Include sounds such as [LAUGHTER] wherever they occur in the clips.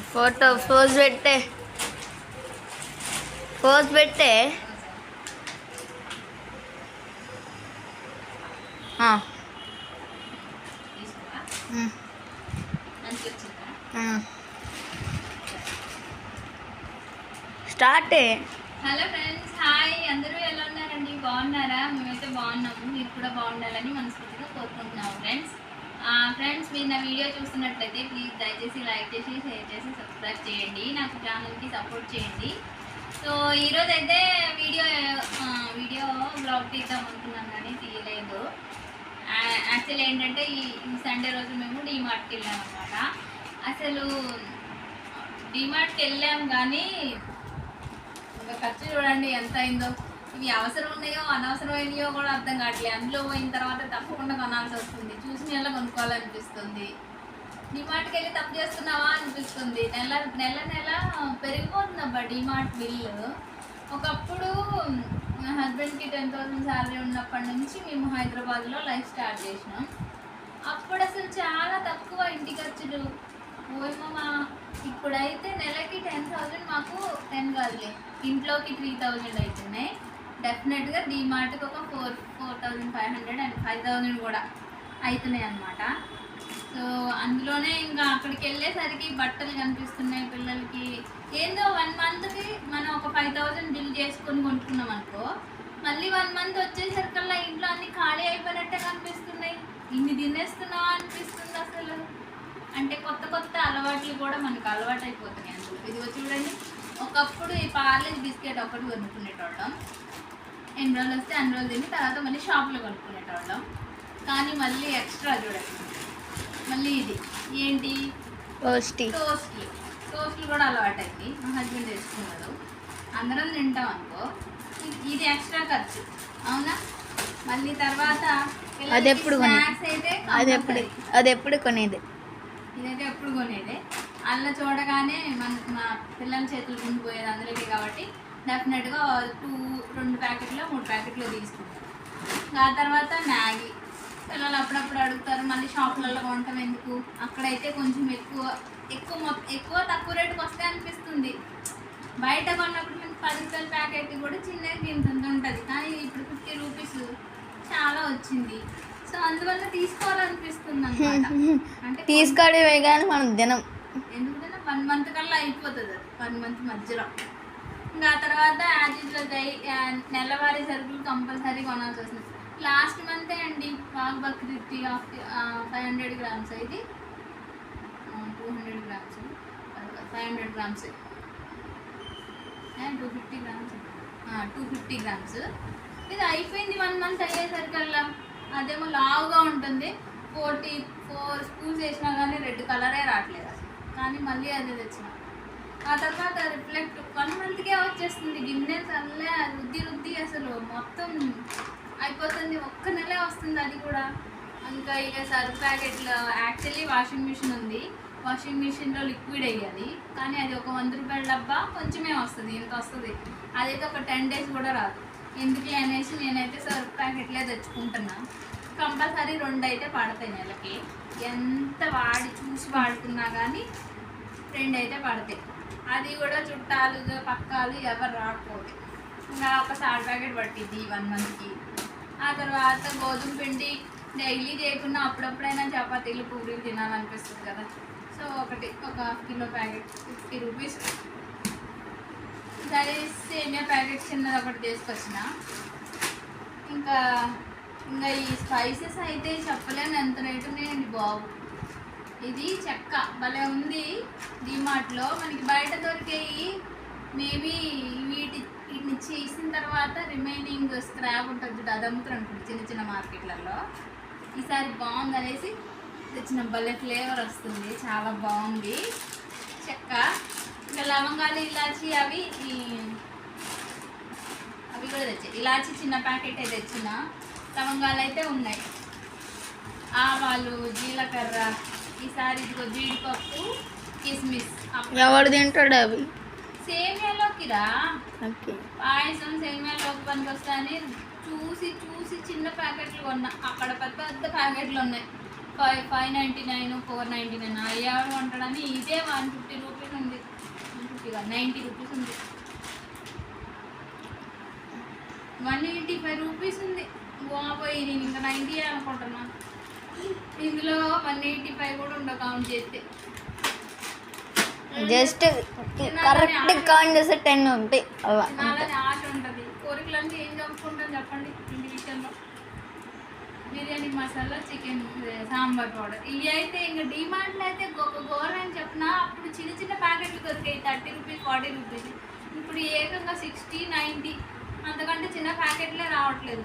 Photo pose పెట్టే. Pose పెట్టే. Start స్టార్టే. Hello friends hi. అందరూ ఎలా ఉన్నారండి? బాగున్నారా? మేమైతే బాగున్నాము. మీరు కూడా బాగుండాలని మనస్ఫూర్తిగా కోరుకుంటున్నాము ఫ్రెండ్స్. ఫ్రెండ్స్ మీరు నా వీడియో చూస్తున్నట్లయితే ప్లీజ్ దయచేసి లైక్ చేసి షేర్ చేసి సబ్స్క్రైబ్ చేయండి. నాకు ఛానల్కి సపోర్ట్ చేయండి. సో ఈరోజు అయితే వీడియో వీడియో బ్లాగ్ తీద్దాం అనుకున్నాను కానీ తీయలేదు. యాక్చువల్ ఏంటంటే ఈ ఈ సండే రోజు మేము డీమార్ట్కి వెళ్ళాం అనమాట అసలు డీమార్ట్కి వెళ్ళాం కానీ ఇంకా ఖర్చు చూడండి ఎంత అయిందో. ఇవి అవసరం ఉన్నాయో అనవసరమైనయో కూడా అర్థం కావట్లేదు. అందులో పోయిన తర్వాత తప్పకుండా కొనాల్సి వస్తుంది. చూసిన ఎలా కొనుక్కోవాలనిపిస్తుంది. డిమార్ట్కి వెళ్ళి తప్పు చేస్తున్నావా అనిపిస్తుంది. నెల నెల నెల పెరిగిపోతుందబ్బా డిమార్ట్ బిల్లు. ఒకప్పుడు మా హస్బెండ్కి టెన్ థౌసండ్ శాలరీ ఉన్నప్పటి నుంచి మేము హైదరాబాద్లో లైఫ్ స్టార్ట్ చేసినాం. అప్పుడు అసలు చాలా తక్కువ ఇంటి ఖర్చులు. ఓయమ్మ మా ఇప్పుడైతే నెలకి టెన్ థౌజండ్ మాకు టెన్ కాదులే. ఇంట్లోకి త్రీ థౌజండ్ అవుతున్నాయి డెఫినెట్గా డీమార్ట్కి ఒక four four thousand five hundred and five thousand కూడా అవుతున్నాయి అన్నమాట. సో అందులోనే ఇంకా అక్కడికి వెళ్ళేసరికి బట్టలు కనిపిస్తున్నాయి పిల్లలకి. ఏందో వన్ మంత్కి మనం ఒక ఫైవ్ థౌజండ్ బిల్ చేసుకొని కొనుక్కున్నాం అనుకో మళ్ళీ వన్ మంత్ వచ్చేసరికల్లా ఇంట్లో అన్ని ఖాళీ అయిపోయినట్టే కనిపిస్తున్నాయి. ఇన్ని తినేస్తున్నావా అనిపిస్తుంది అసలు. అంటే కొత్త కొత్త అలవాట్లు కూడా మనకు అలవాటు అయిపోతున్నాయి అందులో. ఇదిగో చూడండి ఒకప్పుడు ఈ పార్లేజ్ బిస్కెట్ ఒకటి కొనుక్కునేటోళ్ళం. ఎన్ని రోజులు వస్తే అన్ని రోజులు తిని తర్వాత మళ్ళీ షాప్లో కొనుక్కునేటోళ్ళం. కానీ మళ్ళీ ఎక్స్ట్రా చూడండి. మళ్ళీ ఇది. ఏంటి? టోస్టీ. టోస్ట్లు. టోస్ట్లు కూడా అలవాటైంది. మా హస్బెండ్ వేసుకున్నాడు అందరం తింటాం అనుకో. ఇది ఎక్స్ట్రా ఖర్చు. అవునా? మళ్ళీ తర్వాత అది ఎప్పుడు కొనేది? స్నాక్స్ అయితే అది ఎప్పుడు compulsory. అది ఎప్పుడు కొనేది? ఇదైతే ఎప్పుడు కొనేదే. అలా చూడగానే మన మా పిల్లల చేతులు ఉండిపోయేది అందులోకి కాబట్టి డెఫినెట్గా టూ రెండు ప్యాకెట్లు మూడు ప్యాకెట్లు తీసుకుంటాం. ఆ తర్వాత మ్యాగీ. పిల్లలు అప్పుడప్పుడు అడుగుతారు మళ్ళీ షాపులలో కొంటాం ఎందుకు? అక్కడైతే కొంచెం ఎక్కువ ఎక్కువ ఎక్కువ తక్కువ రేటుకి వస్తే అనిపిస్తుంది. బయట కొన్నప్పుడు మనకి పది రూపాయల ప్యాకెట్ కూడా చిన్నది ఇంత ఉంటుంది. కానీ ఇప్పుడు ఫిఫ్టీ రూపీస్ చాలా వచ్చింది. సో అందువల్ల తీసుకోవాలనిపిస్తుంది అనమాట అంటే తీసుకోవడమే కానీ మనం తినం. ఎందుకంటే వన్ మంత్ కల్లా అయిపోతుంది. అది వన్ మంత్ మధ్యలో. ఇంకా ఆ తర్వాత యాజిట్లో నెలవారీ సరుకులు కంపల్సరీ కొనాల్సి వస్తుంది. లాస్ట్ మంతే అండి బాగ్ బక్రీద్కి ఫైవ్ హండ్రెడ్ గ్రామ్స్ ఇది. Two hundred grams five hundred grams two fifty grams two fifty grams ఇది అయిపోయింది వన్ మంత్ అయ్యేసరికల్లా. అదేమో లావుగా ఉంటుంది. ఫోర్టీ ఫోర్ స్కూల్స్ వేసినా కానీ రెడ్ కలరే రావట్లేదు అసలు. కానీ మళ్ళీ అదే తెచ్చినా. ఆ తర్వాత రిఫ్లెక్ట్ వన్ మంత్కే వచ్చేస్తుంది. గిన్నె తల్లే రుద్ది రుద్ది అసలు మొత్తం అయిపోతుంది. ఒక్క నెలే వస్తుంది అది కూడా. ఇంకా ఇక సర్ఫ్ ప్యాకెట్లో యాక్చువల్లీ వాషింగ్ మిషన్ ఉంది. వాషింగ్ మిషన్లో లిక్విడ్ వేయాలి. కానీ అది ఒక వంద రూపాయల డబ్బా కొంచెమే వస్తుంది. ఇంత వస్తుంది. అదైతే ఒక టెన్ డేస్ కూడా రాదు. ఎందుకు అనేసి నేనైతే సర్ఫ్ ప్యాకెట్లే తెచ్చుకుంటున్నా. కంపల్సరీ రెండు అయితే పడతాయి నెలకి. ఎంత వాడి చూసి వాడుకున్నా కానీ రెండు అయితే పడతాయి. అది కూడా చుట్టాలు పక్కాలు ఎవరు రాకపోతే ఇంకా ఒక సాల్ట్ ప్యాకెట్ పట్టింది వన్ మంత్కి. ఆ తర్వాత గోధుమ పిండి డైలీ చేయకుండా అప్పుడప్పుడైనా చపాతీలు పూరీలు తినాలనిపిస్తుంది కదా. సో ఒకటి ఒక half kilo packet fifty rupees. సరే సేమియా ప్యాకెట్ చిన్నది ఒకటి తీసుకొచ్చిన. ఇంకా ఇంకా ఈ స్పైసెస్ అయితే చెప్పలేను ఎంత రేటు ఉన్నాయండి బాబు. ఇది చెక్క. భలే ఉంది డిమార్ట్లో మనకి బయట దొరికేవి మేబీ వీటి వీటిని చేసిన తర్వాత రిమైనింగ్ స్క్రాప్ ఉంటుంది అది అమ్ముతారు చిన్న చిన్న మార్కెట్లలో. ఈసారి బాగుంది అనేసి తెచ్చిన భలే ఫ్లేవర్ వస్తుంది. చాలా బాగుంది. చెక్క ఇంకా లవంగాలు ఇలాచి అవి ఈ అవి కూడా తెచ్చాయి ఇలాచి చిన్న ప్యాకెట్ అయితే తెచ్చిన. లవంగాలు అయితే ఉన్నాయి. ఆవాలు జీలకర్ర ఈసారి ఇదిగో జీడిపప్పు కిస్మిస్. ఎవడు తింటాడు అవి? సేమియాలోకి రా. పాయసం సేమియాలోకి పనికి వస్తాయని చూసి చూసి చిన్న ప్యాకెట్లు కొన్నా. అక్కడ పెద్ద పెద్ద ప్యాకెట్లు ఉన్నాయి five five ninety nine four ninety nine. అయ్యాడు అంటాడని ఇదే వన్ ఫిఫ్టీ రూపీస్ ఉంది. వన్ ఫిఫ్టీ కాదు నైంటీ రూపీస్ ఉంది. వన్ ఎయిటీ ఫైవ్ రూపీస్ ఉంది. బాబోయ్ నేను ఇంకా నైంటీ అనుకుంటున్నా ఇందులో వన్ ఎయిటీ ఫైవ్ కూడా ఉండవు కౌంట్ చేస్తే. జస్ట్ కరెక్ట్ కౌంట్ చేస్తే టెన్ ఉంటాయి అలా. ఆశ ఉంటుంది. కోరికలన్నీ ఏం చంపుకుంటాం చెప్పండి ఇంటి విషయంలో బిర్యానీ మసాలా చికెన్ సాంబార్ పౌడర్ ఇవి అయితే ఇంకా డిమాండ్లో అయితే గొప్ప ఘోరం అని చెప్పిన అప్పుడు చిన్న చిన్న ప్యాకెట్లు దొరికాయి. Thirty rupees forty rupees. ఇప్పుడు ఏకంగా సిక్స్టీ నైంటీ అంతకంటే చిన్న ప్యాకెట్లే రావట్లేదు.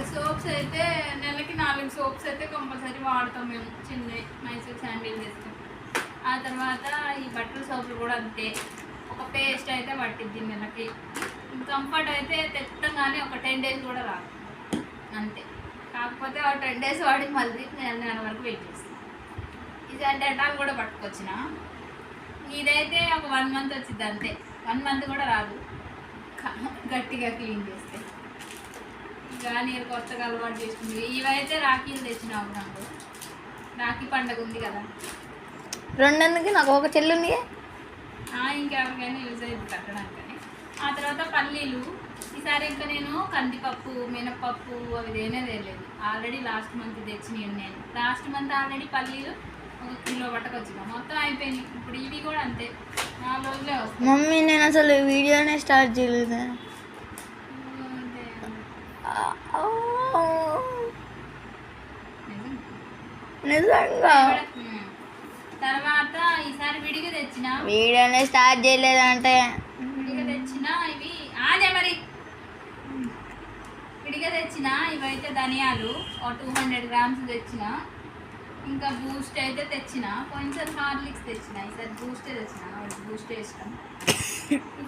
సోప్స్ అయితే నెలకి నాలుగు సోప్స్ అయితే కంపల్సరీ వాడతాం మేము చిన్న మైసూర్ శాండిల్ చేస్తాం. ఆ తర్వాత ఈ బట్టల సోపులు కూడా అంతే. ఒక పేస్ట్ అయితే పట్టిద్ది నెలకి. కంఫర్ట్ అయితే తెచ్చగానే ఒక టెన్ డేస్ కూడా రాదు. అంతే. కాకపోతే ఆ టెన్ డేస్ వాడి మళ్ళీ నెల నెల వరకు వెయిట్ చేస్తాం. ఇది అంటే డెటాల్ కూడా పట్టుకొచ్చిన. ఇదైతే ఒక వన్ మంత్ వచ్చింది అంతే. వన్ మంత్ కూడా రాదు. గట్టిగా క్లీన్ చేస్తే. ఇక నేను కొత్తగా అలవాటు చేసుకుంది ఇవైతే రాఖీలు తెచ్చినావు నాకు. రాఖీ పండగ ఉంది కదా. రెండెందుకు? నాకు ఒక చెల్లి ఉంది. ఇంకెవరికైనా యూజ్ అయ్యింది కట్టడానికని. ఆ తర్వాత పల్లీలు. ఈసారి ఇంకా నేను కందిపప్పు మినపప్పు అవి దేనే తేలేదు. ఆల్రెడీ లాస్ట్ మంత్ తెచ్చినాను నేను. లాస్ట్ మంత్ ఆల్రెడీ పల్లీలు ఒక కిలో పట్టకొచ్చిన మొత్తం అయిపోయింది. ఇప్పుడు ఇవి కూడా అంతే. నాలుగు రోజులే వస్తాయి. మమ్మీ నేను అసలు వీడియోనే స్టార్ట్ చేయలేదు. నిజంగా. ఉమ్. తర్వాత ఈసారి విడిగా తెచ్చిన. వీడియోనే స్టార్ట్ చేయలేదంటే. విడిగా తెచ్చిన ఇవి ఆదే మరి. విడిగా తెచ్చిన ఇవైతే ధనియాలు ఒక టూ హండ్రెడ్ గ్రామ్స్ తెచ్చిన. ఇంకా బూస్ట్ అయితే తెచ్చిన. కొంచెం హార్లిక్స్ తెచ్చిన. ఈసారి బూస్టే తెచ్చిన. బూస్టే ఇష్టం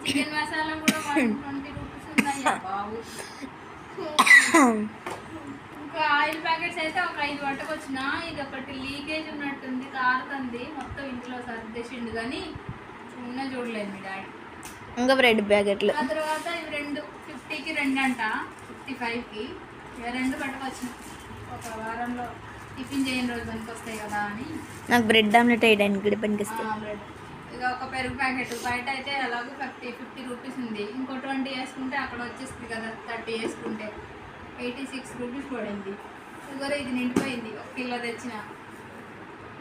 చికెన్ మసాలా కూడా వన్ ట్వంటీ రూపీస్ ఉన్నాయి బాబు. ఇంకా ఆయిల్ ప్యాకెట్స్ అయితే ఒక ఐదు పట్టుకొచ్చిన ఇది ఒకటి లీకేజ్ ఉన్నట్టుంది కారుతుంది. మొత్తం ఇంట్లో సర్దేసిండు కానీ ఉన్న చూడలేదు మీ డాడీ. ఇంకా బ్రెడ్ ప్యాకెట్లు. ఆ తర్వాత ఇవి రెండు ఫిఫ్టీకి రెండు అంట ఫిఫ్టీ ఫైవ్కి. ఇవి రెండు పట్టుకొచ్చిన. ఒక వారంలో టిఫిన్ చేయని రోజు పనికి వస్తాయి కదా అని. నాకు బ్రెడ్ ఆమ్లెట్ వేయడానికి కూడా పనికిస్తాయి. bread. ఇక ఒక పెరుగు ప్యాకెట్ బయట అయితే ఎలాగో ఫిఫ్టీ ఫిఫ్టీ రూపీస్ ఉంది. ఇంకో ట్వంటీ వేసుకుంటే అక్కడ వచ్చేస్తుంది కదా థర్టీ వేసుకుంటే. ఎయిటీ సిక్స్ రూపీస్ పడింది. షుగర్ ఇది నిండిపోయింది. ఒక కిలో తెచ్చిన.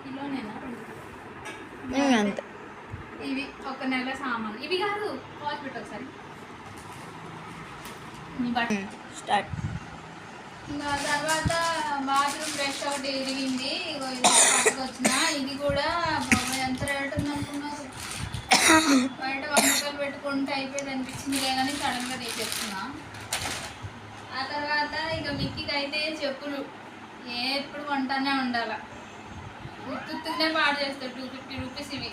కిలోనేనా? ఇవి ఒక నెల సామాన్. ఇవి కాదు హాస్పిటల్ ఒకసారి. నీ బట్ట స్టార్ట్. ఇంకా తర్వాత బాత్రూమ్ బ్రష్ ఒకటి ఇరిగింది. ఇగో ఇది పట్టుకొచ్చిన ఇది కూడా ఎంత రేట్ బయట వంటకాలు పెట్టుకుంటే అయిపోయింది అనిపించింది కానీ సడన్గా తీసేస్తున్నా. ఆ తర్వాత ఇక మిక్కికి అయితే చెప్పులు. ఏ ఎప్పుడు కొంటానే ఉండాల ఉత్తునే పాడు చేస్తాడు టూ ఫిఫ్టీ రూపీస్ ఇవి.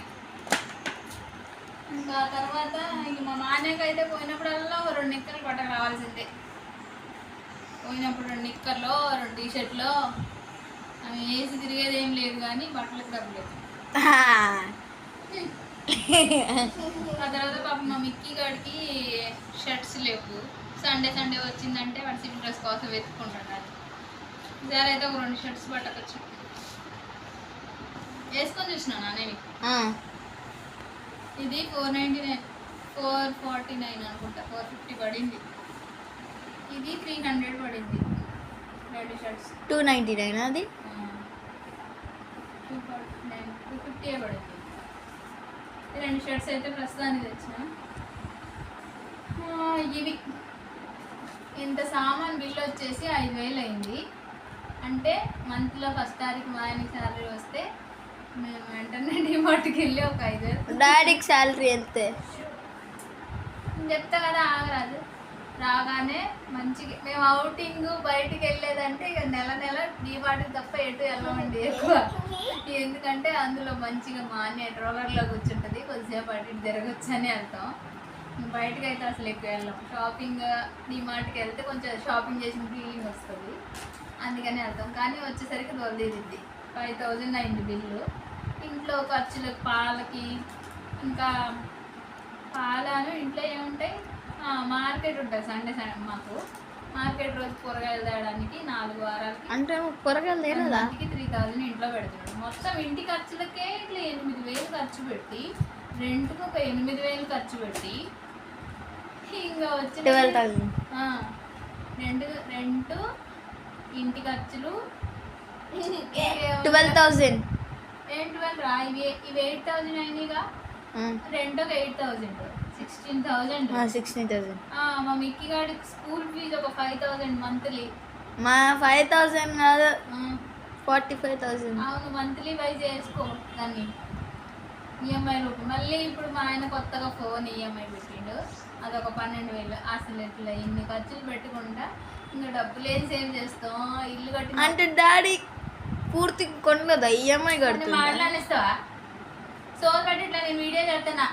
ఇంకా ఆ తర్వాత ఇక మా నాన్నకి అయితే పోయినప్పుడల్లా రెండు నిక్కర్లు పట్ట రావాల్సిందే పోయినప్పుడు రెండు నిక్కర్లో రెండు టీ షర్ట్లో అవి వేసి తిరిగేది ఏం లేదు కానీ బట్టలకు డబ్బులు. లేదు ఆ తర్వాత పాప మా మిక్కీ గాడికి షర్ట్స్ లేవు. సండే సండే వచ్చిందంటే వాడు సివిల్ డ్రెస్ కోసం వెతుక్కుంటున్నాడు ఈసారి అయితే ఒక రెండు షర్ట్స్ పట్టకొచ్చు. వేసుకొని చూసినా నేను ఇది four ninety nine four forty nine అనుకుంటా ఫోర్ ఫిఫ్టీ పడింది. ఇది త్రీ హండ్రెడ్ పడింది రెండు షర్ట్స్. టూ నైంటీ నైన్ అది? Two forty nine two fifty పడింది. రెండు షర్ట్స్ అయితే ప్రస్తుతానికి తెచ్చిన. ఇవి ఇంత సామాన్ బిల్ వచ్చేసి ఐదు వేలు అయింది. అంటే మంత్లో ఫస్ట్ తారీఖు మా ఆయనకి శాలరీ వస్తే మేము వెంటనే [LAUGHS] డిమార్ట్కి వెళ్ళి ఒక ఐదు వేలు డాడీకి శాలరీ నేను చెప్తా కదా ఆగరాదు. రాగానే మంచిగా మేము అవుటింగ్ బయటికి వెళ్ళేదంటే ఇక నెల నెల దీపాటికి తప్ప ఎటు వెళ్ళమండి ఎక్కువ. ఎందుకంటే అందులో మంచిగా మా అన్న రోలర్లో కూర్చుంటుంది కొద్దిసేపు అటు ఇటు తిరగచ్చు అని వెళ్తాం బయటకు అయితే అసలు ఎక్కువ వెళ్ళాం. షాపింగ్ డిమార్ట్కి వెళ్తే కొంచెం షాపింగ్ చేసిన ఫీలింగ్ వస్తుంది. అందుకని వెళ్తాం. కానీ వచ్చేసరికి దొరదిద్ది ఫైవ్ థౌజండ్ అయింది బిల్లు. ఇంట్లో ఖర్చులకు పాలకి ఇంకా పాలను ఇంట్లో ఏముంటాయి? మార్కెట్ ఉంటుంది సండే సండే మాకు. మార్కెట్ రోజు కూరగాయలు తేయడానికి నాలుగు వారాలకి అంటే కూరగాయలు ఇంటికి త్రీ థౌజండ్ ఇంట్లో పెడుతున్నాడు. మొత్తం ఇంటి ఖర్చులకే ఇట్లా ఎనిమిది వేలు ఖర్చు పెట్టి రెంట్కి ఒక ఎనిమిది వేలు ఖర్చు పెట్టి ఇంకా ఆ, రెండు రెంట్ ఇంటి ఖర్చులు. Twelve thousand. ఏం ట్వెల్వ్ రా? ఇవి ఇవి ఎయిట్ థౌజండ్ అయినాయిగా. రెంట్ ఒక eight thousand sixteen thousand sixteen thousand మా మిక్కీ గాడికి స్కూల్ ఫీజు ఒక ఫైవ్ థౌజండ్ మంత్లీ. మా ఫైవ్ థౌసండ్ కాదు ఫార్టీ ఫైవ్ థౌసండ్ అవును మంత్లీ వైజ్ చేసుకో దాన్ని. ఈఎంఐ రూపం మళ్ళీ ఇప్పుడు మా ఆయన కొత్తగా ఫోన్ ఈఎంఐ పెట్టిండు. అదొక పన్నెండు వేలు. అసలు ఇట్లా ఇన్ని ఖర్చులు పెట్టుకుంటా ఇంకా డబ్బులు ఏం సేవ్ చేస్తాం. ఇల్లు కట్టి అంటే డాడీ పూర్తి కొనలేదా? ఈఎంఐ కడుతుందా మాట్లాడిస్తావా సో కట్టి ఇట్లా నేను వీడియో చేస్తున్నా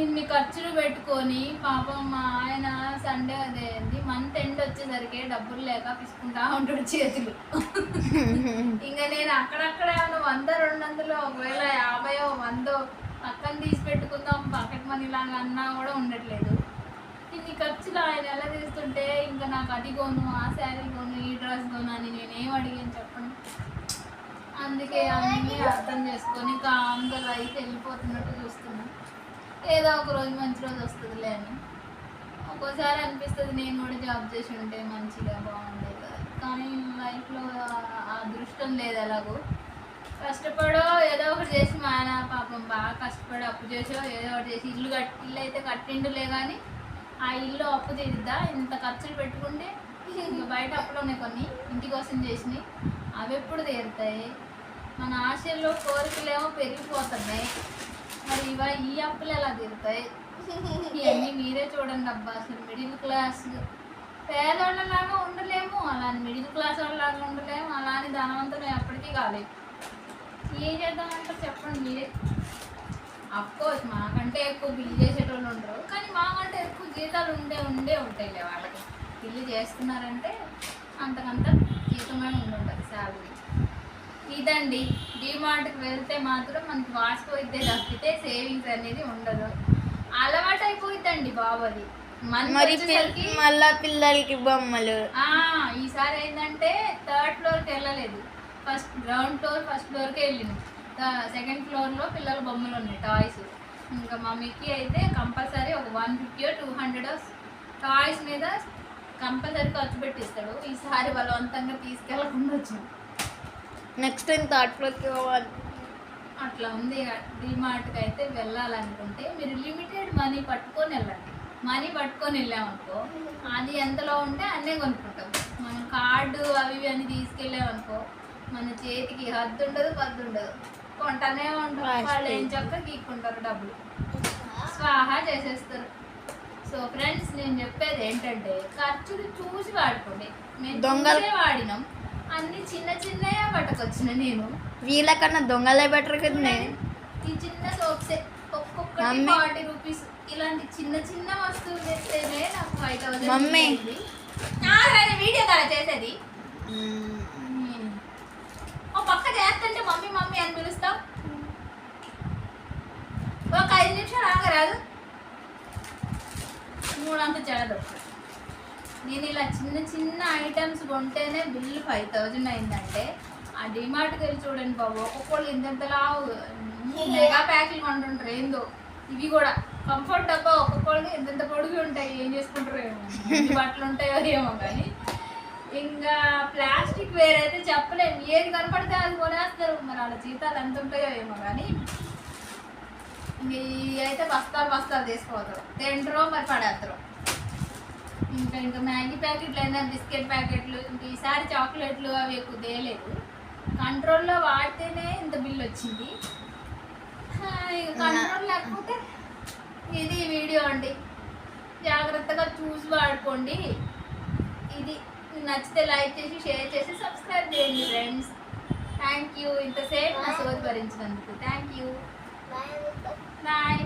ఇన్ని ఖర్చులు పెట్టుకొని పాపం మా ఆయన సండే అదేంది మంత్ ఎండ్ వచ్చేసరికి డబ్బులు లేక పిసుకుంటా ఉంటాడు చేతులు. ఇంకా నేను అక్కడక్కడ వంద రెండు వందలు ఒకవేళ యాభయో వందో పక్కన తీసి పెట్టుకుందాం పాకెట్ మనీ లాగా అన్నా కూడా ఉండట్లేదు. ఇన్ని ఖర్చులు ఆయన ఎలా తీస్తుంటే ఇంకా నాకు అది కొను ఆ శారీ కొను ఈ డ్రెస్ కొను అని నేనేం అడిగాను చెప్పండి అందుకే అన్నీ అర్థం చేసుకొని కామ్గా లైఫ్ వెళ్ళిపోతున్నట్టు చూస్తున్నాను ఏదో ఒక రోజు మంచి రోజు వస్తుందిలే అని. ఒక్కోసారి అనిపిస్తుంది నేను కూడా జాబ్ చేసి ఉంటే మంచిగా బాగుండేది కదా. కానీ లైఫ్లో ఆ అదృష్టం లేదు ఎలాగో. కష్టపడో ఏదో ఒకటి చేసి మా ఆయన పాపం బాగా కష్టపడి అప్పు చేసో ఏదో ఒకటి చేసి ఇల్లు కట్టి ఇల్లు అయితే కట్టిండులే కానీ ఆ ఇల్లు అప్పు తీరుద్దా ఇంత ఖర్చులు పెట్టుకుంటే ఇంకా బయట అప్పులు ఉన్నాయి కొన్ని ఇంటి కోసం చేసినాయి అవి ఎప్పుడు తీరుతాయి? మన ఆశల్లో కోరికలేమో పెరిగిపోతున్నాయి. మరి ఇవ ఈ అప్పులు ఎలా తీరుతాయి? ఇవన్నీ మీరే చూడండి అబ్బా. అసలు మిడిల్ క్లాస్ పేదవాళ్ళలాగా ఉండలేము అలాని మిడిల్ క్లాస్ వాళ్ళలాగా ఉండలేము అలాని ధనవంతులు ఎప్పటికీ కాలేదు ఏం చేద్దామంటారు చెప్పండి మీరే. అఫ్కోర్స్ మాకంటే ఎక్కువ బిల్లు చేసేటోళ్ళు ఉండరు. కానీ మాకంటే ఎక్కువ జీతాలు ఉండే ఉండే ఉంటాయిలే వాళ్ళకి. బిల్లు చేస్తున్నారంటే అంతకంత జీతమే ఉండుంటుంది శాలరీ ఇదండి. డిమార్ట్కి వెళ్తే మాత్రం మనకి వాచిపోయిద్దే తప్పితే సేవింగ్స్ అనేది ఉండదు. అలవాటు అయిపోయిద్దండి బాబు అది మరి మళ్ళా పిల్లలకి బొమ్మలు. ఈసారి ఏంటంటే థర్డ్ ఫ్లోర్కి వెళ్ళలేదు. ఫస్ట్ గ్రౌండ్ ఫ్లోర్ ఫస్ట్ ఫ్లోర్కి వెళ్ళింది. సెకండ్ ఫ్లోర్లో పిల్లల బొమ్మలు ఉన్నాయి టాయ్స్. ఇంకా మా మిక్కీ అయితే కంపల్సరీ ఒక one fifty two hundred toys మీద కంపల్సరీ ఖర్చు పెట్టిస్తాడు. ఈసారి బలవంతంగా తీసుకెళ్ళకుండా వచ్చాం నెక్స్ట్ టైం థర్డ్ ఫ్లోర్కి పోవాలి. అట్లా ఉంది. డిమార్ట్కి అయితే వెళ్ళాలనుకుంటే మీరు లిమిటెడ్ మనీ పట్టుకొని వెళ్ళండి. మనీ పట్టుకొని వెళ్ళామనుకో అది ఎంతలో ఉంటే అన్నీ కొనుక్కుంటాం. మనం కార్డు అవి ఇవి అని తీసుకెళ్ళామనుకో మన చేతికి హద్దు ఉండదు పద్దు ఉండదు. కొంటనే ఉంటాం. వాళ్ళు ఏం చక్క గీక్కుంటారు డబ్బులు. స్వాహా చేసేస్తారు. సో ఫ్రెండ్స్ నేను చెప్పేది ఏంటంటే ఖర్చులు చూసి వాడుకోండి. మేము దొంగలు- వాడినాం. అన్ని చిన్న చిన్నయే పట్టుకొచ్చిన నేను. వీళ్ళకన్నా దొంగలే బెటర్ కదా ఈ చిన్న సోప్సే ఒక్కొక్కటి మమ్మీ. ఫార్టీ రూపీస్ ఇలాంటి చిన్న చిన్న వస్తువులు తెస్తేనే నాకు ఫైవ్ థౌసండ్ మమ్మీ. వీడియో కదా చేసేది. ఓ పక్క చేస్తుంటే మమ్మీ మమ్మీ అని పిలుస్తాం. ఒక ఐదు నిమిషాలు ఆగరాదు. మూడంత చెడదు నేను ఇలా చిన్న చిన్న ఐటమ్స్ కొంటేనే బిల్లు ఫైవ్ థౌజండ్ అయిందంటే ఆ డిమార్ట్కి వెళ్ళి చూడండి బాబు ఒక్కొక్కళ్ళు ఇంతలా మెగా ప్యాకులు కొంటుంటారు ఏందో. ఇవి కూడా కంఫర్ట్ డబ్బా ఒక్కొక్కళ్ళకి ఎంతెంత పొడుగు ఉంటాయి ఏం చేసుకుంటారో ఏమో. బట్టలు ఉంటాయో ఏమో కానీ ఇంకా ప్లాస్టిక్ వేరే అయితే చెప్పలేము ఏది కనపడితే అది కొనేస్తారు. మరి వాళ్ళ జీతాలు ఎంత ఉంటాయో ఏమో కానీ ఇంక ఇవి అయితే బస్తాలు బస్తాలు తీసుకోవద్దు. తింటారో మరి పడేస్తారు ఇంకా ఇంకా మ్యాగీ ప్యాకెట్లు అయినా బిస్కెట్ ప్యాకెట్లు ఇంక ఈసారి చాక్లెట్లు అవి ఎక్కువ తేలేదు కంట్రోల్లో వాడితేనే ఇంత బిల్ వచ్చింది. కంట్రోల్ లేకపోతే ఇది వీడియో అండి. జాగ్రత్తగా చూసి వాడుకోండి. ఇది నచ్చితే లైక్ చేసి షేర్ చేసి సబ్స్క్రైబ్ చేయండి ఫ్రెండ్స్. Thank you. ఇంతసేపు నా సోది భరించినందుకు థ్యాంక్ యూ. బాయ్.